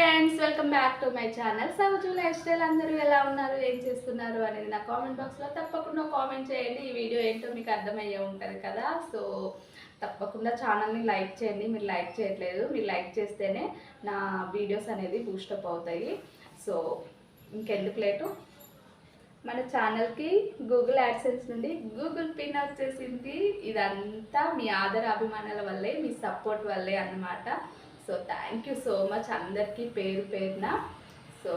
Friends welcome back to my channel Souju lifestyle అందరూ ఎలా ఉన్నారు ఏం చేస్తున్నారు అనేది నా కామెంట్ బాక్స్లో తప్పకుండా కామెంట్ చేయండి. ఈ వీడియో ఏంటో మీకు అర్థమయ్యే ఉంటుంది కదా. సో తప్పకుండా ఛానల్ని లైక్ చేయండి. మీరు లైక్ చేయట్లేదు. మీరు లైక్ చేస్తేనే నా వీడియోస్ అనేది బూస్టప్ అవుతాయి. సో ఇంకెందుకు లేటు? మన ఛానల్కి గూగుల్ యాడ్సెన్స్ నుండి గూగుల్ పిన్ వచ్చేసింది. ఇదంతా మీ ఆదర అభిమానాల వల్లే మీ సపోర్ట్ వల్లే అన్నమాట. So thank you so much అందరికీ పేరు పేరున. సో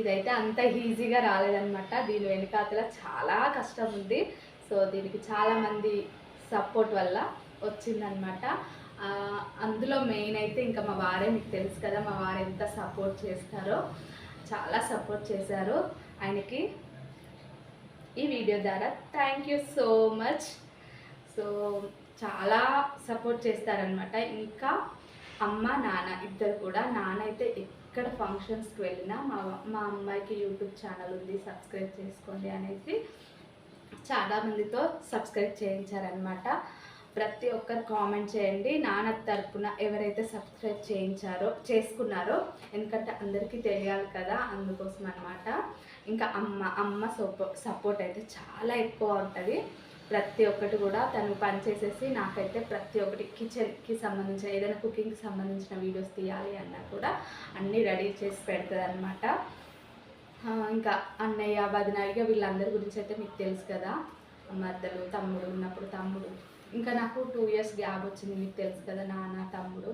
ఇదైతే అంత ఈజీగా రాలేదన్నమాట. దీని వెనుకాతల చాలా కష్టం ఉంది. సో దీనికి చాలామంది సపోర్ట్ వల్ల వచ్చిందనమాట అందులో మెయిన్ అయితే ఇంకా మా వారే మీకు తెలుసు కదా మా వారు ఎంత సపోర్ట్ చేస్తారో చాలా సపోర్ట్ చేశారు ఆయనకి. ఈ వీడియో ద్వారా thank you so much so చాలా సపోర్ట్ చేస్తారనమాట ఇంకా అమ్మ నాన్న ఇద్దరు కూడా. నాన్న అయితే ఎక్కడ ఫంక్షన్స్కి వెళ్ళినా మా మా అమ్మాయికి యూట్యూబ్ ఛానల్ ఉంది సబ్స్క్రైబ్ చేసుకోండి అనేసి చాలామందితో సబ్స్క్రైబ్ చేయించారనమాట ప్రతి ఒక్కరు కామెంట్ చేయండి. నాన్న తరపున ఎవరైతే సబ్స్క్రైబ్ చేయించారో చేసుకున్నారో ఎందుకంటే అందరికీ తెలియాలి కదా అందుకోసం అనమాట ఇంకా అమ్మ అమ్మ సపో సపోర్ట్ అయితే చాలా ఎక్కువ ఉంటుంది. ప్రతి ఒక్కటి కూడా తను పని చేసేసి నాకైతే ప్రతి ఒక్కటి కిచెన్కి సంబంధించిన ఏదైనా కుకింగ్కి సంబంధించిన వీడియోస్ తీయాలి అన్నా కూడా అన్నీ రెడీ చేసి పెడుతుంది అనమాట ఇంకా అన్నయ్య బదినాయిగా వీళ్ళందరి గురించి అయితే మీకు తెలుసు కదా. మద్దలు తమ్ముడు ఉన్నప్పుడు తమ్ముడు. ఇంకా నాకు టూ ఇయర్స్ గ్యాప్ వచ్చింది మీకు తెలుసు కదా నాన్న తమ్ముడు.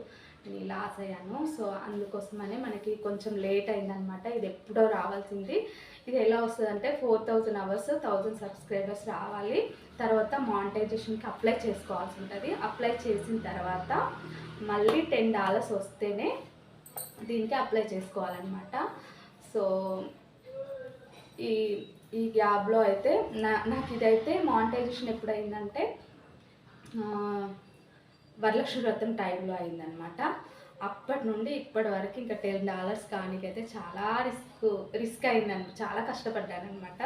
లాస్ అయ్యాను. సో అందుకోసమనే మనకి కొంచెం లేట్ అయిందనమాట ఇది ఎప్పుడో రావాల్సింది. ఇది ఎలా వస్తుంది అంటే four thousand hours thousand subscribers రావాలి. తర్వాత మానిటైజేషన్కి అప్లై చేసుకోవాల్సి ఉంటుంది. అప్లై చేసిన తర్వాత మళ్ళీ టెన్ డాలర్స్ వస్తేనే దీనికి అప్లై చేసుకోవాలన్నమాట. సో ఈ ఈ గ్యాబ్లో అయితే నా నాకు ఇదైతే మానిటైజేషన్ ఎప్పుడైందంటే వరలక్ష్మి వ్రతం టైంలో అయిందనమాట అప్పటి నుండి ఇప్పటి వరకు ఇంకా టెన్ డాలర్స్ కానికైతే చాలా రిస్క్ రిస్క్ అయిందని చాలా కష్టపడ్డాను అనమాట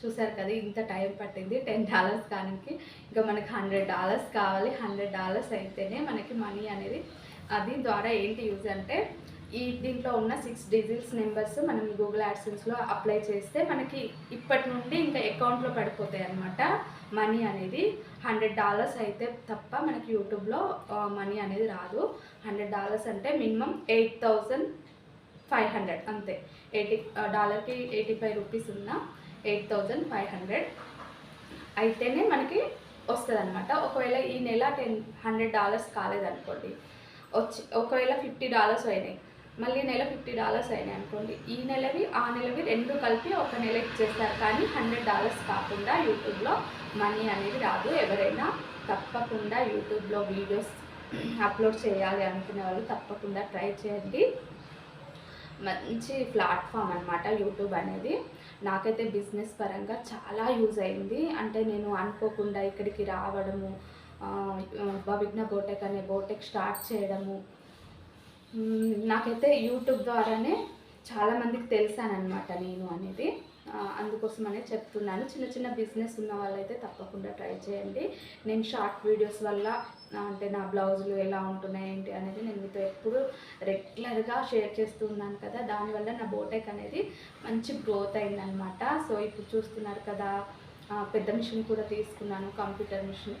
చూసారు కదా ఇంత టైం పట్టింది. టెన్ డాలర్స్ కానికి ఇంకా మనకి హండ్రెడ్ డాలర్స్ కావాలి. హండ్రెడ్ డాలర్స్ అయితేనే మనకి మనీ అనేది అది ద్వారా ఏంటి యూజ్ అంటే ఈ దీంట్లో ఉన్న సిక్స్ డిజిట్స్ నెంబర్స్ మనం గూగుల్ యాడ్సెన్స్లో అప్లై చేస్తే మనకి ఇప్పటి నుండి ఇంకా అకౌంట్లో పడిపోతాయి అనమాట మనీ అనేది హండ్రెడ్ డాలర్స్ అయితే తప్ప మనకి యూట్యూబ్లో మనీ అనేది రాదు. హండ్రెడ్ డాలర్స్ అంటే minimum eight thousand five hundred అంతే. ఎయిటీ డాలర్కి ఎయిటీ ఫైవ్ రూపీస్ ఉన్న ఎయిట్ థౌజండ్ ఫైవ్ హండ్రెడ్ అయితేనే మనకి వస్తుంది అనమాట ఒకవేళ ఈ నెల టెన్ హండ్రెడ్ డాలర్స్ కాలేదనుకోండి వచ్చి ఒకవేళ ఫిఫ్టీ డాలర్స్ అయినాయి మళ్ళీ నెల ఫిఫ్టీ డాలర్స్ అయినాయి అనుకోండి. ఈ నెలవి ఆ నెలవి రెండు కలిపి ఒక నెల ఇచ్చేస్తారు. కానీ హండ్రెడ్ డాలర్స్ కాకుండా యూట్యూబ్లో మనీ అనేది రాదు. ఎవరైనా తప్పకుండా యూట్యూబ్లో వీడియోస్ అప్లోడ్ చేయాలి అనుకునే వాళ్ళు తప్పకుండా ట్రై చేయండి. మంచి ప్లాట్ఫామ్ అనమాట యూట్యూబ్ అనేది. నాకైతే బిజినెస్ పరంగా చాలా యూజ్ అయింది. అంటే నేను అనుకోకుండా ఇక్కడికి రావడము ఆ, విఘ్న బోటెక్ అనే బోటెక్ స్టార్ట్ చేయడము నాకైతే యూట్యూబ్ ద్వారానే చాలామందికి తెలిసానమాట నేను అనేది. అందుకోసం అనేది చెప్తున్నాను. చిన్న చిన్న బిజినెస్ ఉన్న వాళ్ళైతే తప్పకుండా ట్రై చేయండి. నేను షార్ట్ వీడియోస్ వల్ల అంటే నా బ్లౌజులు ఎలా ఉంటున్నాయి ఏంటి అనేది నేను మీతో ఎప్పుడు రెగ్యులర్గా షేర్ చేస్తూ ఉన్నాను కదా. దానివల్ల నా బోటెక్ అనేది మంచి గ్రోత్ అయిందనమాట సో ఇప్పుడు చూస్తున్నారు కదా పెద్ద మిషన్ కూడా తీసుకున్నాను కంప్యూటర్ మిషన్.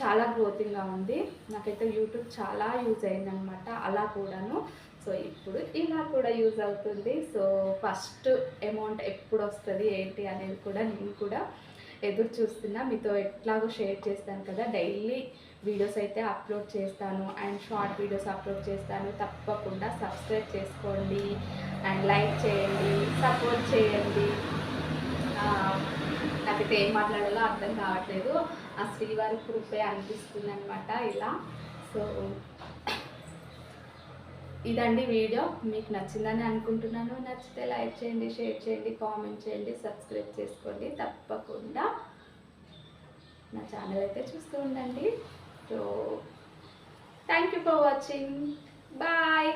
చాలా గ్రోతింగ్గా ఉంది. నాకైతే యూట్యూబ్ చాలా యూజ్ అయిందనమాట అలా కూడాను. సో ఇప్పుడు ఇలా కూడా యూజ్ అవుతుంది. సో ఫస్ట్ అమౌంట్ ఎప్పుడు వస్తుంది ఏంటి అనేది కూడా నేను కూడా ఎదురు చూస్తున్నా. మీతో ఎట్లాగో షేర్ చేస్తాను కదా. డైలీ వీడియోస్ అయితే అప్లోడ్ చేస్తాను. అండ్ షార్ట్ వీడియోస్ అప్లోడ్ చేస్తాను. తప్పకుండా సబ్స్క్రైబ్ చేసుకోండి. అండ్ లైక్ చేయండి. సపోర్ట్ చేయండి. నాకైతే ఏం మాట్లాడాలో అర్థం కావట్లేదు. ఆ శ్రీవారి కృపే అనిపిస్తుంది అనమాట ఇలా. సో ఇదండి వీడియో. మీకు నచ్చిందని అనుకుంటున్నాను. నచ్చితే లైక్ చేయండి షేర్ చేయండి కామెంట్ చేయండి సబ్స్క్రైబ్ చేసుకోండి. తప్పకుండా నా ఛానల్ అయితే చూస్తూ ఉండండి. So thank you for watching. Bye.